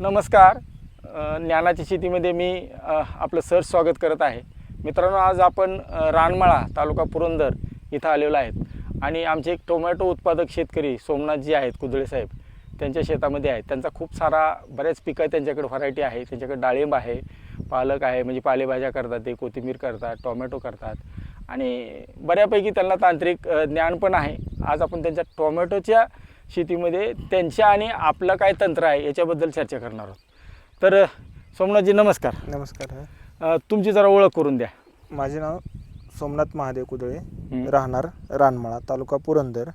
नमस्कार. ज्ञानाच्या ज्ञानाची शेतीमध्ये मी आपलं सर स्वागत करत आहे. मित्रांनो आज आपण रानमाळा तालुका पुरंदर इथं आलेलो आहेत. आणि आमचे एक टोमॅटो उत्पादक शेतकरी सोमनाथजी आहेत कुदळे साहेब. त्यांच्या शेतामध्ये आहेत. त्यांचा खूप सारा बऱ्याच पिकं त्यांच्याकडे व्हरायटी आहे. त्यांच्याकडे डाळिंब आहे पालक आहे म्हणजे पालेभाज्या करतात ते कोथिंबीर करतात टोमॅटो करतात. आणि बऱ्यापैकी त्यांना तांत्रिक ज्ञान पण आहे. आज आपण त्यांच्या टोमॅटोच्या शेतीमध्ये त्यांच्या आणि आपलं काय तंत्र आहे याच्याबद्दल चर्चा करणार आहोत. तर सोमनाथजी नमस्कार. नमस्कार. अ, तुमची जरा ओळख करून द्या. माझे नाव सोमनाथ महादेव कुदळे. राहणार रानमाळा तालुका पुरंदर.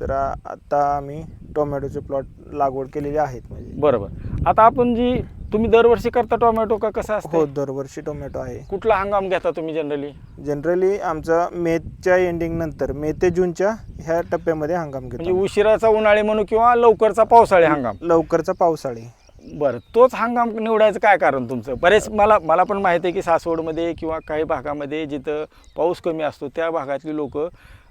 तर आ- आता आम्ही टोमॅटोचे प्लॉट लागवड केलेले आहेत. म्हणजे बरोबर. आता आपण जी तुम्ही दरवर्षी करता टोमॅटो का कसं हो असतं दरवर्षी टोमॅटो आहे. कुठला हंगाम घेता तुम्ही जनरली जनरली आमचा मेच्या एंडिंग नंतर मे ते जूनच्या ह्या टप्प्यामध्ये हंगाम म्हणजे घेतो उशिराचा उन्हाळी म्हणू किंवा लवकरचा पावसाळी हंगाम? लवकरचा पावसाळी. बरं तोच हंगाम निवडायचं काय कारण तुमचं? बरेच मला मला पण माहिती आहे की सासवडमध्ये किंवा काही भागामध्ये जिथं पाऊस कमी असतो त्या भागातली लोक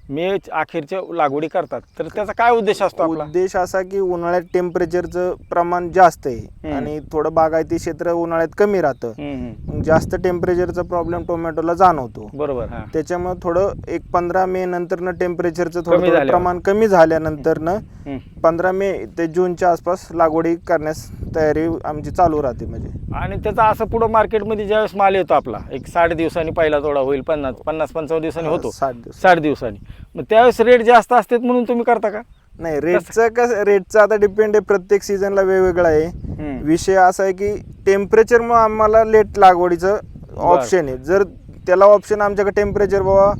मे अखेरच्या लागवडी करतात. तर त्याचा काय उद्देश असतो आपला? उद्देश असा की उन्हाळ्यात टेम्परेचरचं प्रमाण जास्त आहे. आणि थोडं बागायती क्षेत्र उन्हाळ्यात कमी राहतं. जास्त टेम्परेचरचा प्रॉब्लेम टोमॅटोला जाणवतो. बरोबर त्याच्यामुळे थोडं एक पंधरा मे नंतर टेम्परेचरचं थोडं. प्रमाण कमी झाल्यानंतर हं. पंधरा मे ते जूनच्या आसपास लागवडी करण्यास तयारी आमची चालू राहते म्हणजे. आणि त्याचा असं पुढं मार्केटमध्ये ज्यावेळेस माल येतो आपला एक साठ दिवसांनी पहिला तोडा होईल पन्नास पन्नास पंचावन्न दिवसांनी होतो. साठ दिवस. साठ दिवसांनी. मग त्यावेळेस रेट जास्त असतात म्हणून तुम्ही करता का? नाही रेटचं कसं रेटचं आता डिपेंड आहे प्रत्येक सीझनला वेगवेगळा आहे. विषय असा आहे की टेम्परेचरमुळे आम्हाला लेट लागवडीचं ऑप्शन आहे. जर त्याला ऑप्शन आमच्याकडे टेम्परेचर बाबा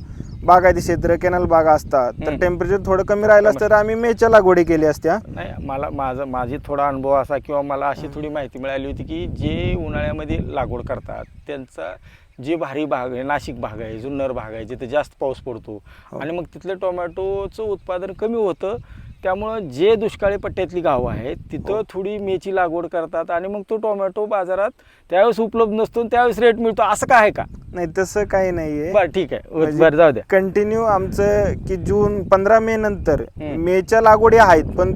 बागायती क्षेत्र कॅनल बागा असतात तर. टेम्परेचर थोडं कमी राहिलं असतं तर आम्ही मेच्या लागवडी केली असत्या. नाही मला माझा माझी थोडा अनुभव असा किंवा मला अशी थोडी माहिती मिळाली होती की जे उन्हाळ्यामध्ये लागवड करतात त्यांचा जे भारी भाग आहे नाशिक भाग आहे जुन्नर भाग आहे जिथे जास्त पाऊस पडतो हो. आणि मग तिथलं टोमॅटोचं उत्पादन कमी होतं त्यामुळं जे दुष्काळी पट्ट्यातली गावं आहेत तिथं हो. थोडी मेची लागवड करतात आणि मग तो टोमॅटो बाजारात त्यावेळेस उपलब्ध नसतो आणि त्यावेळेस रेट मिळतो असं काय आहे का नाही तसं काही नाहीये बरं ठीक आहे म्हणजे बरं जाऊ द्या कंटिन्यू आमचं की जून पंधरा मे नंतर. मेच्या लागवडी आहेत पण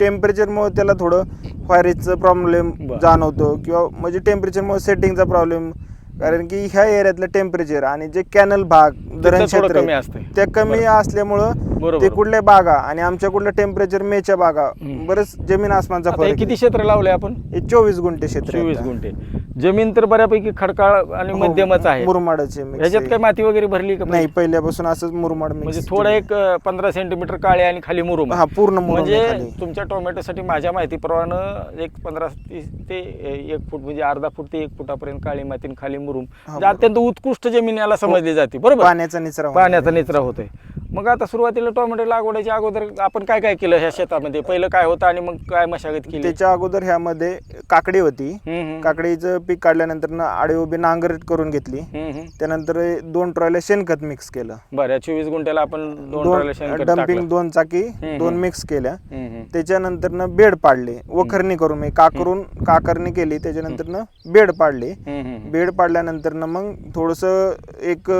टेम्परेचरमुळे त्याला थोडं व्हायरेजचा प्रॉब्लेम. जाणवतो किंवा म्हणजे टेम्परेचरमुळे सेटिंगचा प्रॉब्लेम कारण की ह्या एरियातलं टेम्परेचर आणि जे कॅनल भाग धरण क्षेत्र कमी असते. त्या कमी. असल्यामुळं. ते कुठल्या बागा आणि आमच्या कुठल्या टेम्परेचर मेच्या बागा. बरंच जमीन आसमानचा फरक किती. क्षेत्र लावले आपण चोवीस गुंठे क्षेत्र चोवीस. गुंठे जमीन तर बऱ्यापैकी खडकाळ आणि हो, मध्यमच आहे मुरमाडाचे आहे. काय माती वगैरे भरली का नाही पहिल्यापासून असंच मुरमाड म्हणजे थोडं एक पंधरा सेंटीमीटर काळे आणि खाली मुरुम हा पूर्ण म्हणजे. तुमच्या टोमॅटोसाठी माझ्या माहितीप्रमाणे एक पंधरा तीस ते एक फूट म्हणजे अर्धा फूट ते एक फुटापर्यंत काळी माती आणि खाली मुरुम म्हणजे. अत्यंत उत्कृष्ट जमीन याला समजली जाते बरोबर पाण्याचा निचरा. पाण्याचा निचरा होतोय मग आता सुरुवातीला टोमॅटो लागवडीच्या अगोदर आपण काय काय केलं ह्या शेतामध्ये पहिलं काय होतं आणि मग काय मशागत केली त्याच्या अगोदर ह्यामध्ये काकडी होती. काकडीचं पीक काढल्यानंतर ना आडे उभी नांगरट करून घेतली. त्यानंतर दोन ट्रॉयला शेणखत मिक्स केलं बरं चोवीस गुंठ्याला आपण दोन डम्पिंग. दोन चाकी दोन. मिक्स केल्या. त्याच्यानंतर ना बेड पाडले वखरणी करून मी काकरून काकरणी केली त्याच्यानंतर ना बेड पाडले. बेड पाडल्यानंतर ना मग थोडस एक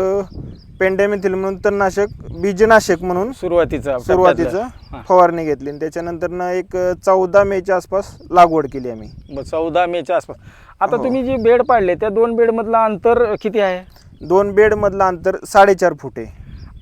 पेंडेमिथिल म्हणून तणनाशक बीजनाशक म्हणून सुरुवातीचा सुरुवातीचं. फवारणी घेतली. आणि त्याच्यानंतर ना एक चौदा मेच्या आसपास लागवड केली आम्ही. चौदा मेच्या आसपास. आता हो. तुम्ही जे बेड पाडले त्या दोन बेड मधलं अंतर किती आहे? दोन बेड मधलं अंतर साडेचार फूट आहे.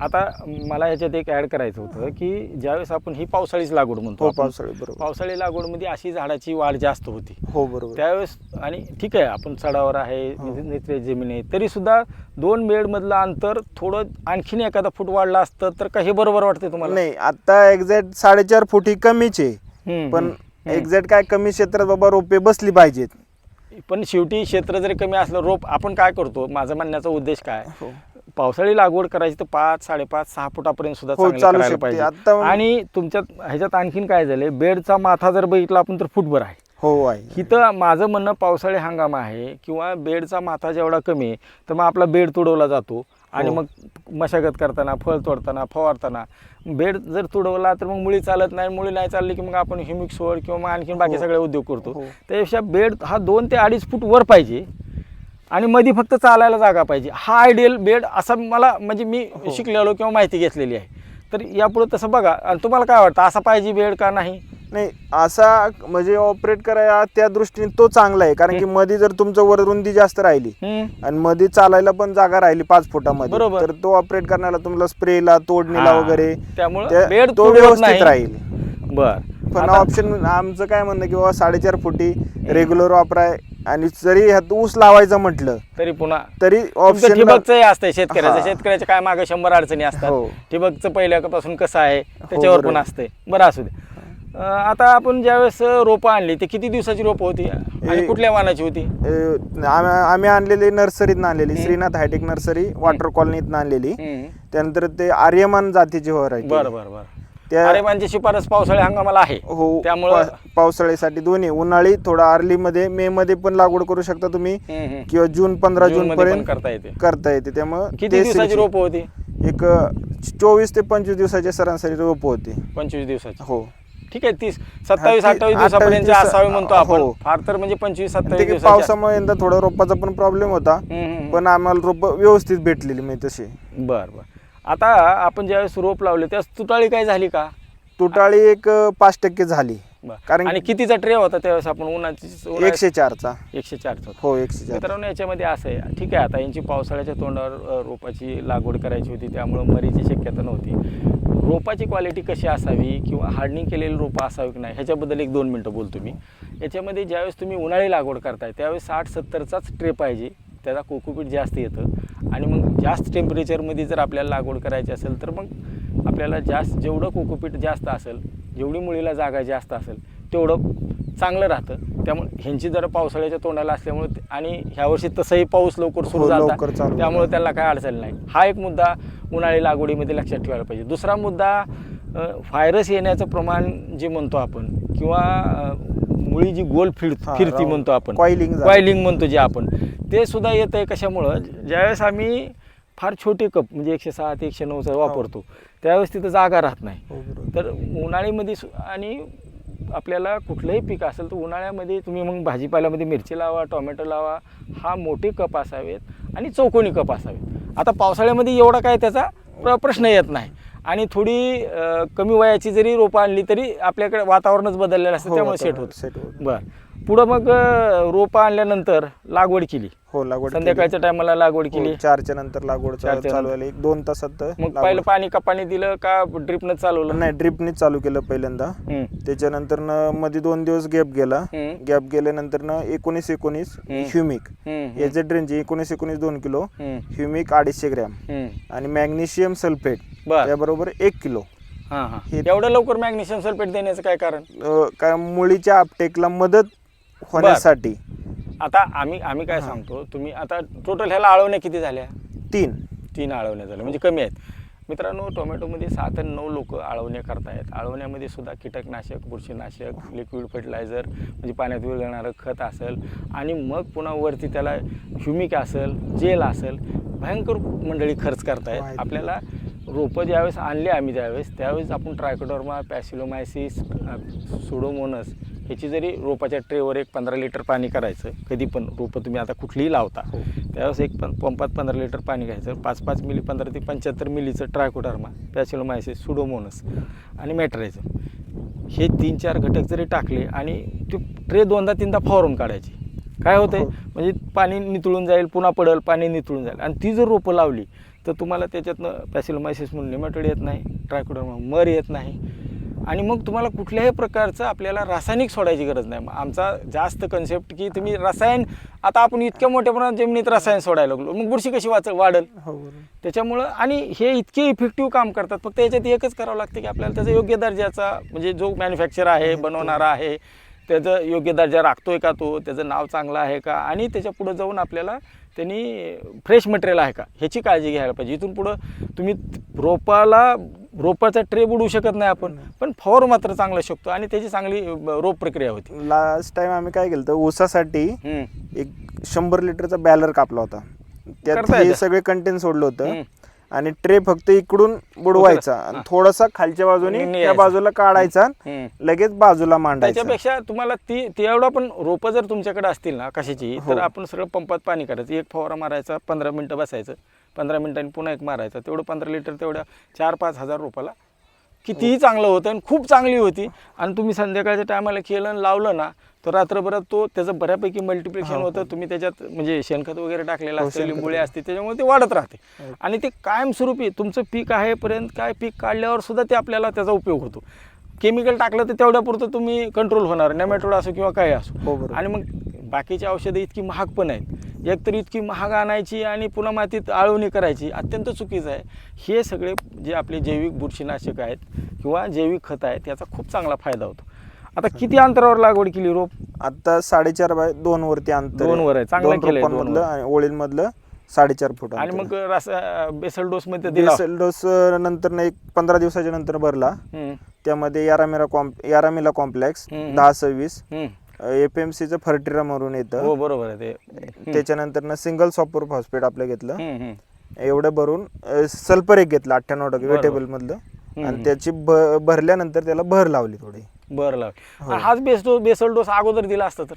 आता मला याच्यात एक ऍड करायचं होतं की ज्यावेळेस आपण ही पावसाळीच लागवड म्हणतो हो. पावसाळी बरोबर पावसाळी लागवडमध्ये अशी झाडाची वाढ जास्त होती हो बरोबर त्यावेळेस आणि ठीक आहे आपण चढावर आहे. नित्रे जमीन आहे तरी सुद्धा दोन बेड मधलं अंतर थोडं आणखीन एखादा फूट वाढलं असतं तर का हे बरोबर वाटतंय तुम्हाला नाही आता एक्झॅक्ट साडेचार फूट ही कमीच आहे पण. एक्झॅक्ट काय कमी क्षेत्रात बाबा रोपे बसली पाहिजेत पण शेवटी क्षेत्र जरी कमी असलं रोप आपण काय करतो माझा म्हणण्याचा उद्देश काय हो. पावसाळी लागवड करायची तर पाच साडेपाच सहा फुटापर्यंत सुद्धा हो, चांगलं चालू करायला शकते. पाहिजे आता- आणि तुमच्यात ह्याच्यात आणखीन काय झालंय बेडचा माथा जर बघितला आपण तर फुटभर आहे हो आहे इथं माझं म्हणणं पावसाळी हंगाम आहे किंवा बेडचा माथा जेवढा कमी आहे तर मग आपला बेड तुडवला जातो आणि हो. मग मशागत करताना फळ तोडताना फवारताना बेड जर तुडवला तर मग मुळी चालत नाही मुळी नाही चालली की मग आपण ह्युमिक सोड किंवा मग आणखीन बाकी हो. सगळे उद्योग करतो हो. त्यापेक्षा बेड हा दोन ते अडीच फूट वर पाहिजे आणि मध्ये फक्त चालायला जागा पाहिजे. हा आयडियल बेड असा मला म्हणजे मी शिकलेलो किंवा माहिती घेतलेली आहे. तर यापुढे तसं बघा. आणि तुम्हाला काय वाटतं असा पाहिजे बेड का नाही? नाही असा म्हणजे ऑपरेट करायला त्या दृष्टीने तो चांगला आहे. कारण की मध्ये जर तुमचं वर रुंदी जास्त राहिली. आणि मध्ये चालायला पण जागा राहिली पाच फुटामध्ये बरोबर. तर तो ऑपरेट करण्याला तुम्हाला स्प्रेला तोडणीला हा. वगैरे त्यामुळं तो व्यवस्थित. राहील. बर. पण ऑप्शन आमचं काय म्हणणं की बाबा साडेचार फुटी रेग्युलर वापराय आणि जरी ह्यात ऊस लावायचं म्हटलं तरी पुन्हा तरी ऑप्शन ठिबकचंही असतंय शेतकऱ्याचं. हा. शेतकऱ्याच्या काय मागे शंभर अडचणी असतात. हो. ठिबकचं पहिल्यापासून कसं आहे त्याच्यावर पण. असतंय. बरं असू दे. अं, आता आपण ज्यावेळेस रोपं आणली ते किती दिवसाची रोपं होती? आणि कुठल्या वाहनाची होती? आम्ही आणलेली नर्सरीतनं आणलेली श्रीनाथ हायटेक नर्सरी वॉटर कॉलनीतनं आणलेली. हम्म. त्यानंतर ते आर्यमान जातीची व्हरायटी बरं बरं बरं. त्या अरे म्हणजे शिफारस पावसाळी हंगामाला आहे. हो त्यामुळं पा- पावसाळ्यासाठी दोन्ही उन्हाळी थोडा अर्ली मध्ये मे मध्ये पण लागवड करू शकता तुम्ही. हम्म, हम्म. किंवा जून पंधरा जून जूनमध्ये पण पर्यंत करता येते. करता येते. त्यामुळे किती दिवसाची रोपं होती? एक चोवीस ते पंचवीस दिवसाच्या सरासरी रोप होते. पंचवीस दिवसाची. हो. ठीक आहे तीस सत्तावीस ती- अठ्ठावीस अठ्ठावीस दिवसापर्यंत दिवसा- असावी म्हणतो आपण. हो. फार तर म्हणजे पंचवीस ते सत्तावीस की पावसामुळे यंदा थोडा रोपाचा पण प्रॉब्लेम होता. हम्म, हम्म, हम्म. पण आम्हाला रोप व्यवस्थित भेटलेली मी तशी. बर बर. आता आपण ज्यावेळेस रोप लावले त्यावेळेस तुटाळी काय झाली का? तुटाळी एक पाच टक्के झाली. बर. कारण आणि कितीचा ट्रे होता त्यावेळेस आपण उन्हाची उन्हाळ्यात- एकशे चारचा. एकशे चारचा. होता. हो एकशे चार. मित्रांनो याच्यामध्ये असं आहे. ठीक आहे आता यांची पावसाळ्याच्या तोंडावर अ, रोपाची लागवड करायची होती त्यामुळं मरीची शक्यता नव्हती. रोपाची क्वालिटी कशी असावी किंवा हार्डनिंग केलेली रोपं असावी की नाही ह्याच्याबद्दल एक दोन मिनटं बोलतो मी. याच्यामध्ये ज्यावेळेस तुम्ही उन्हाळी लागवड करताय त्यावेळेस साठ सत्तरचाच ट्रे पाहिजे. त्याचा कोकोपीट जास्त येतं. आणि मग जास्त टेम्परेचरमध्ये जर आपल्याला लागवड करायची असेल तर मग आपल्याला जास्त जेवढं कोकोपीट जास्त असेल जेवढी मुळीला जागा जास्त असेल तेवढं चांगलं राहतं. त्यामुळे ह्यांची जरा पावसाळ्याच्या तोंडाला असल्यामुळे आणि ह्या वर्षी तसंही पाऊस लवकर सुरू हो, झाला चालू झाला. त्यामुळे त्याला काय अडचण नाही. हा एक मुद्दा उन्हाळी लागवडीमध्ये लक्षात ठेवायला पाहिजे. दुसरा मुद्दा व्हायरस येण्याचं प्रमाण जे म्हणतो आपण किंवा मुळी जी गोल फिर हा, फिरती. म्हणतो आपण. Coiling झालं. कॉइलिंग म्हणतो जे आपण. ते सुद्धा येतं आहे कशामुळं? ज्यावेळेस आम्ही फार छोटे कप म्हणजे एकशे सहा ते एकशे नऊचा वापरतो त्यावेळेस तिथं जागा राहत नाही. हो, बरोबर. तर उन्हाळीमध्ये सु- आणि आपल्याला कुठलंही पीक असेल तर उन्हाळ्यामध्ये तुम्ही मग भाजीपाल्यामध्ये मिरची लावा टोमॅटो लावा हा मोठे कप असावेत आणि चौकोनी कप असावेत. आता पावसाळ्यामध्ये एवढा काय त्याचा प्र प्रश्न येत नाही. आणि थोडी अं, कमी वयाची जरी रोपं आणली तरी आपल्याकडे वातावरणच बदललेलं असतं हो, त्यामुळे सेट वातावरण होत set होतं. बरं पुढं मग रोपं आणल्यानंतर लागवड केली. हो लागवड केली. संध्याकाळच्या टायमाला लागवड केली. हो, चारच्या नंतर लागवड चालू झाली. एक दोन तासात मग. पहिलं पाणी का पाणी दिलं का ड्रिपनं चालवलं? नाही ड्रिपनीच चालू केलं पहिल्यांदा. त्याच्यानंतरमध्ये दोन दिवस गॅप गेला. गॅप गेल्यानंतर न एकोणीस एकोणीस. ह्युमिक. याचे ड्रेंज एकोणीस एकोणीस दोन किलो ह्युमिक अडीचशे ग्रॅम. आणि मॅग्नेशियम सल्फेट बर. त्याबरोबर एक किलो. हां हां. हे- एवढं लवकर मॅग्नेशियम सल्फेट देण्याचं काय कारण? मुळीच्या आपटेकला मदत होण्यासाठी. आता आम्ही आम्ही काय सांगतो तुम्ही आता टोटल ह्याला आळवण्या किती झाल्या? तीन. तीन आळवण्या झाल्या म्हणजे कमी आहेत. मित्रांनो टोमॅटोमध्ये सात आणि नऊ लोक आळवण्या करतायत. आळवण्यामध्ये सुद्धा कीटकनाशक बुरशीनाशक लिक्विड फर्टिलायझर म्हणजे पाण्यात विरघळणारं खत असेल. आणि मग पुन्हा वरती त्याला ह्युमिक असेल जेल असेल भयंकर मंडळी खर्च करतायत. आपल्याला रोपं ज्यावेळेस आणले आम्ही त्यावेळेस त्यावेळेस आपण ट्रायकोडर्मा पॅसिलोमायसिस सुडोमोनस ह्याची जरी रोपाच्या ट्रेवर एक पंधरा लिटर पाणी करायचं कधी पण रोपं तुम्ही आता कुठलीही लावता हो. त्यावेळेस एक पण पंपात पंधरा लिटर पाणी घ्यायचं पाच पाच मिली पंधरा ते पंच्याहत्तर मिलीचं ट्रायकोडर्मा पॅसिलोमायसिस सुडोमोनस आणि मॅट्रायचं हे तीन चार घटक जरी टाकले आणि ते ट्रे दोनदा तीनदा फवारून काढायची. काय होतंय? हो. म्हणजे पाणी नितळून जाईल पुन्हा पडेल पाणी नितळून जाईल. आणि ती जर रोपं लावली तर तुम्हाला त्याच्यातनं पॅसिलोमायसिस म्हणून निमॅटोड येत नाही ट्रायकोडर्मा मर येत नाही. आणि मग तुम्हाला कुठल्याही प्रकारचं आपल्याला रासायनिक सोडायची गरज नाही. मग आमचा जास्त कन्सेप्ट की तुम्ही रसायन आता आपण इतक्या मोठ्या प्रमाणात जमिनीत रसायन सोडायला लागलो. मग बुरशी कशी वाच वाढल? हो. त्याच्यामुळं आणि हे इतके इफेक्टिव्ह काम करतात. फक्त याच्यात एकच करावं लागतं की आपल्याला त्याचा योग्य दर्जाचा म्हणजे जो मॅन्युफॅक्चर आहे बनवणारा आहे त्याचं योग्य दर्जा राखतोय का तो त्याचं नाव चांगलं आहे का? आणि त्याच्या पुढं जाऊन आपल्याला त्यांनी फ्रेश मटेरियल आहे का? ह्याची काळजी घ्यायला पाहिजे. इथून पुढं तुम्ही रोपाला रोपाचा ट्रे बुडवू शकत नाही आपण पण फवार मात्र चांगला शकतो आणि त्याची चांगली रोप प्रक्रिया होती लास्ट टाइम आम्ही काय केलं होतं ऊसासाठी. एक शंभर लिटरचा बॅलर कापला होता त्यात हे. सगळे कंटेन सोडलं होतं. आणि ट्रे फक्त इकडून बुडवायचा. आणि थोडासा खालच्या बाजूने त्या. बाजूला काढायचा. लगेच बाजूला मांडायचा त्याच्यापेक्षा तुम्हाला ती ती एवढा पण रोपं जर तुमच्याकडे असतील ना कशाची तर हो. आपण सगळं पंपात पाणी करायचं एक फवारा मारायचा पंधरा मिनटं बसायचं पंधरा मिनिटांनी पुन्हा एक मारायचा तेवढं पंधरा लिटर तेवढ्या चार पाच हजार रुपयाला कितीही चांगलं होतं आणि खूप चांगली होती. आणि तुम्ही संध्याकाळच्या टायमाला केलं आणि लावलं ना तर रात्रभरात तो त्याचं बऱ्यापैकी मल्टिप्लिकेशन होतं. तुम्ही त्याच्यात म्हणजे शेणखत वगैरे टाकलेलं हो, असतं लिंबोळी असते त्याच्यामुळे ते वाढत राहते. आणि ते कायमस्वरूपी तुमचं पीक आहेपर्यंत काय पीक काढल्यावर सुद्धा ते आपल्याला त्याचा उपयोग होतो. केमिकल टाकलं तर तेवढ्यापुरतं तुम्ही कंट्रोल होणार. नेमॅटोड असो किंवा काही हो, असो बरोबर. आणि मग बाकीची औषधं इतकी महाग पण आहेत. एक तर इतकी महाग आणायची आणि पुन्हा मातीत आळवणी करायची अत्यंत चुकीचं आहे. हे सगळे जे आपले जैविक बुरशीनाशक आहेत किंवा जैविक खत आहेत याचा खूप चांगला फायदा होतो. आता किती अंतरावर लागवड केली रोप? आता साडेचार बाय दोन वरती अंतर दोन वर आहे. चांगलं वर. आणि ओळींमधलं साडेचार फूट आणि मग बेसल डोस मध्ये बेसल डोस नंतर एक पंधरा दिवसाच्या नंतर भरला. त्यामध्ये यारामेरा कॉम्प यारामिला कॉम्प्लेक्स. दहा सव्वीस. एफ एम सीचं फर्टिरा हो येतं. बरोबर आहे ते. त्याच्यानंतर ना सिंगल सॉपर फॉस्फेट आपलं घेतलं. हम्म, हम्म. एवढं भरून सल्फर एक घेतलं अठ्ठ्याण्णव टक्के. वेटेबल मधलं. आणि त्याची भ- भरल्यानंतर त्याला भर लावली थोडी. बरं लाव हो. हाच बेस डोस बेसल डोस अगोदर दिला असता तर?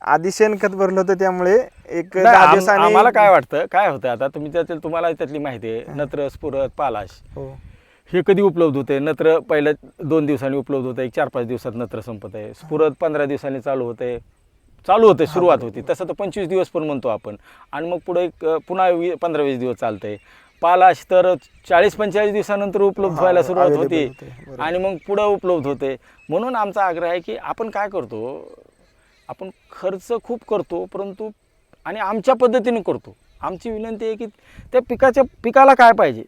आधी शेणखत भरलं होतं त्यामुळे एक नाही, दहा आम- दिवसांनी आम्हाला काय वाटतं काय होतं आता तुम्ही त्यातील तुम्हाला त्यातली माहिती आहे. नत्र स्फुरत पालाश. हो. हे कधी उपलब्ध होते नत्र पहिल्या दोन दिवसांनी उपलब्ध होतं एक चार पाच दिवसात नत्र संपत आहे. स्फुरत पंधरा दिवसांनी चालू होते चालू होते सुरुवात होती. तसं तर पंचवीस दिवस पण म्हणतो आपण. आणि मग पुढे एक पुन्हा वी पंधरा वीस दिवस चालतंय. पालाश तर चाळीस पंचेचाळीस दिवसानंतर उपलब्ध व्हायला सुरुवात होती. आणि मग पुढं उपलब्ध होते. म्हणून आमचा आग्रह आहे की आपण काय करतो? आपण खर्च खूप करतो परंतु आणि आमच्या पद्धतीने करतो. आमची विनंती आहे की त्या पिकाच्या पिकाला काय पाहिजे?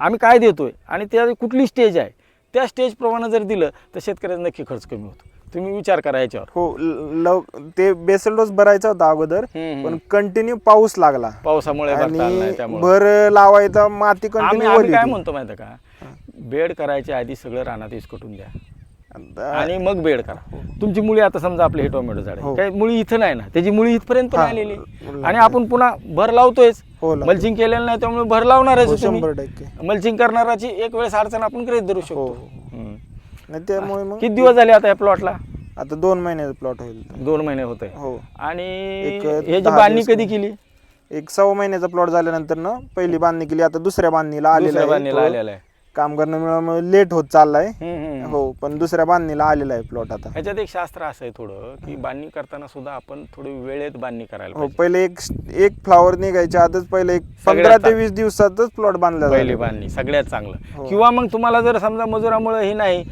आम्ही काय देतोय? आणि त्या कुठली स्टेज आहे? त्या स्टेजप्रमाणे जर दिलं तर शेतकऱ्याचा नक्की खर्च कमी होतो. तुम्ही विचार करा याच्यावर. हो लव ते बेसल डोस भरायचा होता अगोदर पण कंटिन्यू पाऊस लागला. पावसामुळे भरता आलं आणि नाही त्यामुळे. भर लावायचा माती आम्ही कंटिन्यू आम्ही काय. म्हणतो माहिती का? बेड करायच्या आधी सगळं रानात इसकटून द्या. आणि मग बेड करा. तुमची मुळी आता समजा आपले हे टोमॅटो झाड हो. आहे काही मुळी इथं नाही ना. त्याची मुळी इथपर्यंत पण. आलेली. आणि आपण पुन्हा भर लावतोयच. हो लागली. मल्चिंग केलेलं नाही त्यामुळे भर लावणारच हो, आहे मल्चिंग करणाराची एक वेळेस अडचण आपण गृहीत धरू शकतो. त्यामुळे मग किती दिवस झाले आता या प्लॉटला? आता दोन महिन्याचा प्लॉट होईल. दोन महिने होते हो. आणि ह्याची बांधणी कधी केली? एक सव्वा महिन्याचा प्लॉट झाल्यानंतर ना पहिली बांधणी केली आता दुसऱ्या बांधणीला आलेला आहे बांधणीला आलेला आहे. कामगार न मिळाल्यामुळे लेट होत चाललाय हम्म, हम्म. हो पण दुसऱ्या बांधणीला आलेला आहे प्लॉट आता ह्याच्यात एक शास्त्र असं आहे थोडं की बांधणी करताना सुद्धा आपण थोडी वेळेत बांधणी करायला हो पाहिजे पहिले एक एक फ्लावर निघायच्या आधच पहिले एक पंधरा ते वीस दिवसातच प्लॉट बांधला पहिली जातो. बांधणी सगळ्यात चांगलं हो. किंवा मग तुम्हाला जर समजा मजुरामुळे हे नाही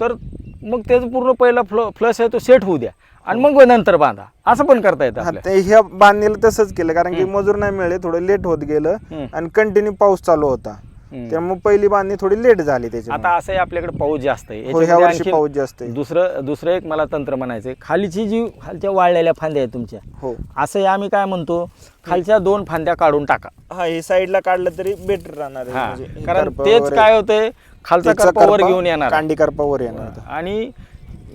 तर मग त्याचं पूर्ण पहिला फ्ल फ्लश आहे तो सेट होऊ द्या आणि मग नंतर बांधा असं पण करता येतं हा, आपल्याला ते ह्या बांधणीला तसंच केलं कारण की मजूर नाही मिळाले थोडं लेट होत गेलं हम्म. आणि कंटिन्यू पाऊस चालू होता. त्यामुळे पहिली बांधणी थोडी लेट झाली त्याची आता असं आहे आपल्याकडे पाऊस जास्त आहे. हो ह्या याच्यामध्ये वर्षी आणखीन पाऊस जास्त आहे. दुसरं दुसरं एक मला तंत्र म्हणायचं खालीची जी खालच्या वाळलेल्या फांद्या आहेत तुमच्या हो. असं आम्ही काय म्हणतो खालच्या दोन फांद्या काढून टाका. हा हे साईडला काढलं तरी बेटर राहणार आहे. हा म्हणजे कारण करपा तेच वगैरे- काय होतंय खालचा त्याचा करपा वर करपा घेऊन येणार. कांडी करपा वर येणार. आणि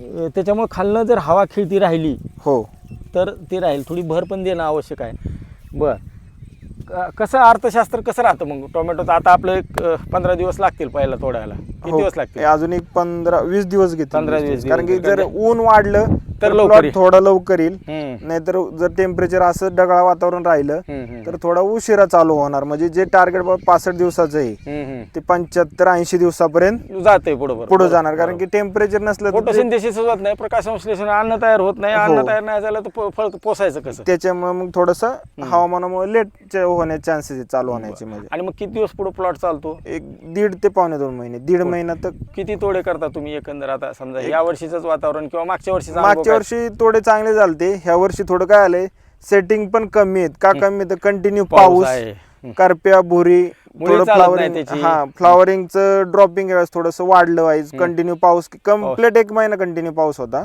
अं, त्याच्यामुळे खालनं जर हवा खिळती राहिली हो. तर ते राहील. थोडी भर पण देणं आवश्यक आहे. बर. कसं अर्थशास्त्र कसं राहतं मग टोमॅटोचं आता आपलं एक पंधरा दिवस लागतील पहिला तोडायला किती हो. दिवस लागतील अजून एक पंधरा वीस दिवस घेतील 15 वीस वीस दिवस. कारण की. जर ऊन वाढलं तर लवकर plot. थोडं लवकर येईल. हम्म, नाहीतर जर टेम्परेचर असं ढगाळ वातावरण राहिलं हम्म, हम्म, तर थोडा उशिरा चालू होणार. म्हणजे जे टार्गेट पासष्ट दिवसाचं आहे हम्म, हम्म. ते पंच्याहत्तर ऐंशी दिवसापर्यंत जाते पुढे पुढे जाणार. कारण की टेम्परेचर नसलं तर ते- फोटोसिंथेसिस होत नाही प्रकाश संश्लेषण अन्न तयार होत नाही अन्न हो. तयार नाही झालं तर प- फळ पोसायचं कसं? त्याच्यामुळे मग थोडस हवामानामुळे लेट होण्याचे चान्सेस चालू होण्याचे म्हणजे. आणि मग किती दिवस पुढे प्लॉट चालतो? एक दीड ते पावणे दोन महिने. दीड महिना तर किती तोडे करता तुम्ही एकंदर आता समजा या वर्षीच वातावरण किंवा मागच्या वर्षीचा अनुभव मागच्या वर्षी थोडे चांगले झालते ह्या वर्षी थोडं काय आलंय सेटिंग पण कमी आहेत. का कमी तर कंटिन्यू पाऊस. करप्या भुरी थोडं फ्लावरिंग. हा फ्लावरिंगचं ड्रॉपिंग थोडस वाढलं वाईज कंटिन्यू पाऊस कंप्लीट एक महिना कंटिन्यू पाऊस होता.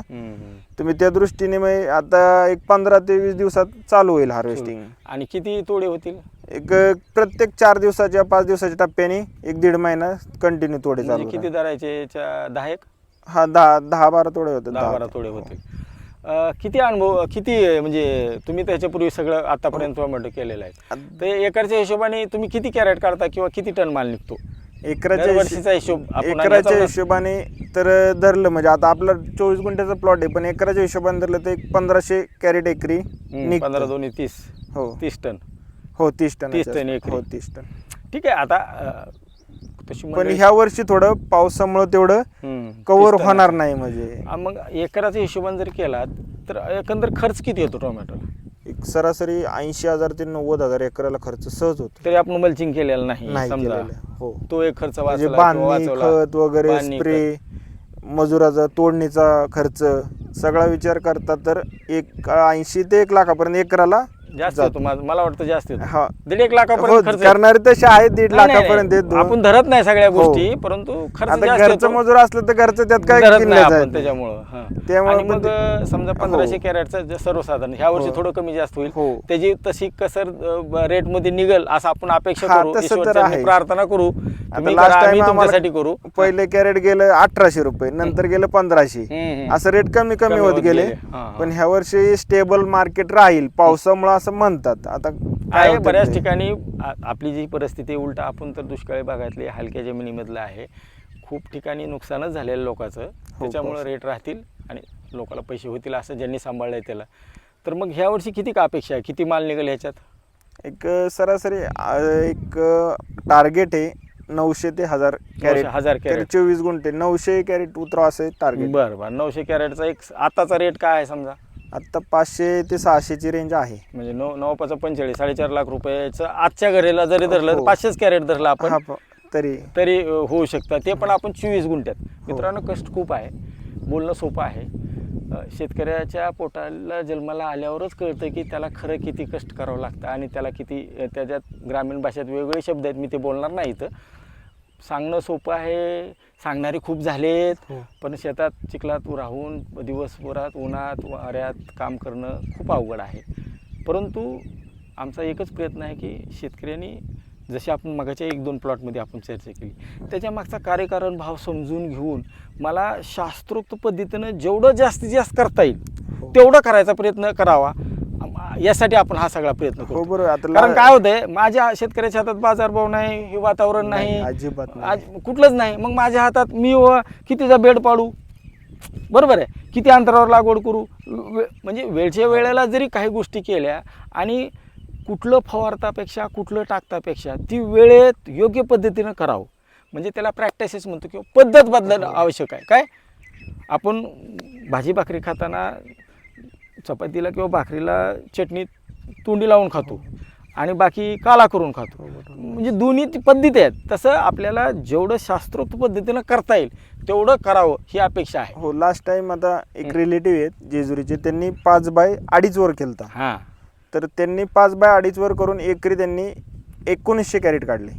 तुम्ही त्या दृष्टीने आता एक पंधरा ते वीस दिवसात चालू होईल हार्वेस्टिंग आणि किती तोडे होतील? एक प्रत्येक चार दिवसाच्या पाच दिवसाच्या टप्प्याने एक दीड महिना कंटिन्यू तोडे म्हणजे चालू किती दहा एक? हा दहा दहा बारा तोडे होते दहा बारा तोडे होतील अं, किती अनुभव किती म्हणजे तुम्ही त्याच्यापूर्वी सगळं आतापर्यंत टोमॅटो केलेलं आहे. ते एकरच्या हिशोबाने तुम्ही किती कॅरेट काढता किंवा किती टन माल निघतो? एकराच्या दरवर्षीचा हिशो- हिशोब आपण एकराच्या हिशोबाने तर धरलं म्हणजे आता आपलं चोवीस गुंठ्याचा प्लॉट आहे पण एकराच्या हिशोबाने धरलं तर एक पंधराशे कॅरेट एकरी हम्म, निघतं. पंधरा दोन्ही तीस. हो. तीस टन. हो तीस टन तीस टन एकरी. हो तीस टन. ठीक आहे आता अं, तशी पण ह्या वर्षी थोडं पावसामुळे तेवढं कव्हर होणार. नाही म्हणजे मग एकराचा हिशोबाने जर केला तर एकंदर खर्च किती येतो टोमॅटोला एक सरासरी ऐंशी हजार ते नव्वद हजार एकराला खर्च सहज होतो तरी आपण मल्चिंग केलेलं नाही नाही समजा केलेलं. हो तो एक खर्च म्हणजे वाचला बांधणी वाचवला. खत वगैरे बांधणी, स्प्रे मजुराचा तोडणीचा खर्च सगळा विचार करता तर एक ऐंशी ते एक लाखापर्यंत एकराला जास्त जातो. मला वाटतं जास्त येतो हा दीड एक लाखापर्यंत हो खर्च येतो. करणारे तसे आहेत दीड नाही, नाही, लाखापर्यंत नाही. आपण धरत नाही सगळ्या हो. गोष्टी परंतु खर्च आता जास्त घरचं येतो. मजूर असलं तर घरचं त्यात काय धरत नाही किल्लत आपण आहे. त्याच्यामुळं हा. त्यामुळं आणि पण मग ते- समजा पंधराशे हो. कॅरेटचं जे सर्वसाधारण ह्या वर्षी. थोडं कमी जास्त होईल हो. त्याची तशी कसर रेटमध्ये निघल असं आपण अपेक्षा हा, करू तसं तर ईश्वरचरणी आहे. प्रार्थना करू तुम्ही करा, आम्ही टाइम आम्हाला तुमच्यासाठी करू पहिले कॅरेट गेलं अठराशे रुपये नंतर गेलं पंधराशे हम्म, हम्म. असं रेट कमी कमी होत गेले गेले. हा, हा. पण ह्या वर्षी स्टेबल मार्केट राहील पावसामुळे असं म्हणतात. आता काय आहे होतं बऱ्याच ते. ठिकाणी आ- आपली जी परिस्थिती आहे, उलट आपण तर दुष्काळी भागातले हलक्या जमिनीमधलं आहे. खूप ठिकाणी नुकसानच झालेलं लोकांचं. त्याच्यामुळे पाऊस. रेट राहतील आणि लोकांना पैसे होतील असं ज्यांनी सांभाळलंय त्याला. तर मग ह्या वर्षी किती का अपेक्षा आहे? किती माल निघेल ह्याच्यात? एक सरासरी एक टार्गेट आहे नऊशे ते हजार कॅरेट हजार कॅरेट चोवीस गुंठे. नऊशे कॅरेट उतराव असं टार्गेट बरं बरं. नऊशे कॅरेटचा एक आताचा रेट काय आहे समजा? आता पाचशे ते सहाशेची रेंज आहे. म्हणजे नऊ नऊ पाच पंचेचाळीस साडेचार लाख रुपयाचं आजच्या घरेला जरी धरलं तर हो. पाचशेच कॅरेट धरलं आपण हा प- तरी. तरी अ, होऊ शकतं. ते पण आपण चोवीस गुंठ्यात. हो. मित्रांनो कष्ट खूप आहे. बोलणं सोपं आहे. अ, शेतकऱ्याच्या पोटाला जन्माला आल्यावरच कळतं की त्याला खरं किती कष्ट करावं लागतं आणि त्याला किती अ, त्याच्यात ग्रामीण भाषेत वेगवेगळे शब्द आहेत मी ते बोलणार नाही इथं. सांगणं सोपं आहे सांगणारे खूप झालेत हो. पण शेतात चिखलात राहून दिवसभरात उन्हात वाऱ्यात काम करणं खूप अवघड आहे परंतु आमचा एकच प्रयत्न आहे की शेतकऱ्यांनी जसे आपण मगाच्या एक दोन प्लॉटमध्ये आपण चर्चा केली त्याच्या मागचा कार्यकारण भाव समजून घेऊन मला शास्त्रोक्त पद्धतीनं जेवढं जास्तीत जास्त करता येईल हो. तेवढं करायचा प्रयत्न करावा यासाठी आपण हा सगळा प्रयत्न हो करतो. बरोबर. आता कारण काय होतंय माझ्या शेतकऱ्याच्या हातात बाजारभाव नाही हे वातावरण नाही, नाही. अजिबात नाही. आज कुठलंच नाही. मग माझ्या हातात मी व कितीचा बेड पाडू? बरोबर आहे. किती अंतरावर लागवड करू? वे- म्हणजे वेळच्या वेळेला जरी काही गोष्टी केल्या आणि कुठलं फवारतापेक्षा कुठलं टाकतापेक्षा ती वेळेत योग्य पद्धतीनं करावं. म्हणजे त्याला प्रॅक्टिसेस म्हणतो किंवा पद्धत बदलणं आवश्यक आहे. काय? आपण भाजी भाकरी खाताना चपातीला किंवा भाकरीला चटणी तोंडी लावून खातो आणि बाकी काला करून खातो. म्हणजे दोन्ही ती पद्धती आहेत. तसं आपल्याला जेवढं शास्त्रोक्त पद्धतीनं करता येईल तेवढं करावं ही अपेक्षा आहे. हो लास्ट टाइम आता एक रिलेटिव्ह आहेत जेजुरीचे त्यांनी पाच बाय अडीच वर केलता. हां. तर त्यांनी पाच बाय अडीच वर करून एकरी त्यांनी एकोणीसशे कॅरेट काढले.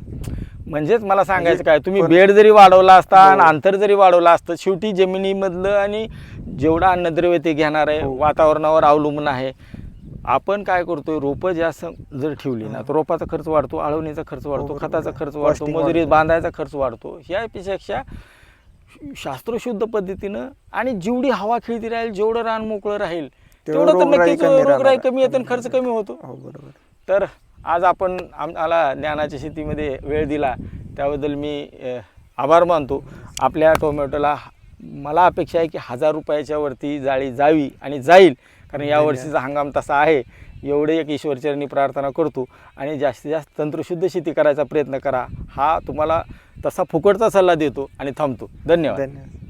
म्हणजेच मला सांगायचं म्हणजे काय तुम्ही बेड जरी वाढवला असता हो. आणि अंतर जरी वाढवलं असतं शेवटी जमिनीमधलं आणि जेवढं अन्नद्रव्य ते घेणार आहे हो. वातावरणावर अवलंबून आहे आपण काय करतोय रोपं जास्त जर ठेवली ना तर रोपाचा खर्च वाढतो आळवणीचा खर्च वाढतो खताचा. खर्च वाढतो मजुरी. बांधायचा खर्च वाढतो ह्यापेक्षा शास्त्रशुद्ध पद्धतीनं आणि जेवढी हवा खेळती राहील जेवढं रान मोकळं राहील तेवढं तर नक्कीच कमी रोगराई. कमी येते आणि खर्च कमी होतो हो बरोबर तर आज आपण आम्हाला ज्ञानाच्या शेतीमध्ये वेळ दिला त्याबद्दल मी आभार मानतो. आपल्या टोमॅटोला मला अपेक्षा आहे की हजार रुपयाच्या वरती जाळी जावी आणि जाईल कारण या वर्षीचा हंगाम तसा आहे. एवढे एक ईश्वरचरणी प्रार्थना करतो आणि जास्तीत जास्त तंत्रशुद्ध शेती करायचा प्रयत्न करा. हा तुम्हाला तसा फुकटचा सल्ला देतो आणि थांबतो. धन्यवाद. धन्यवाद.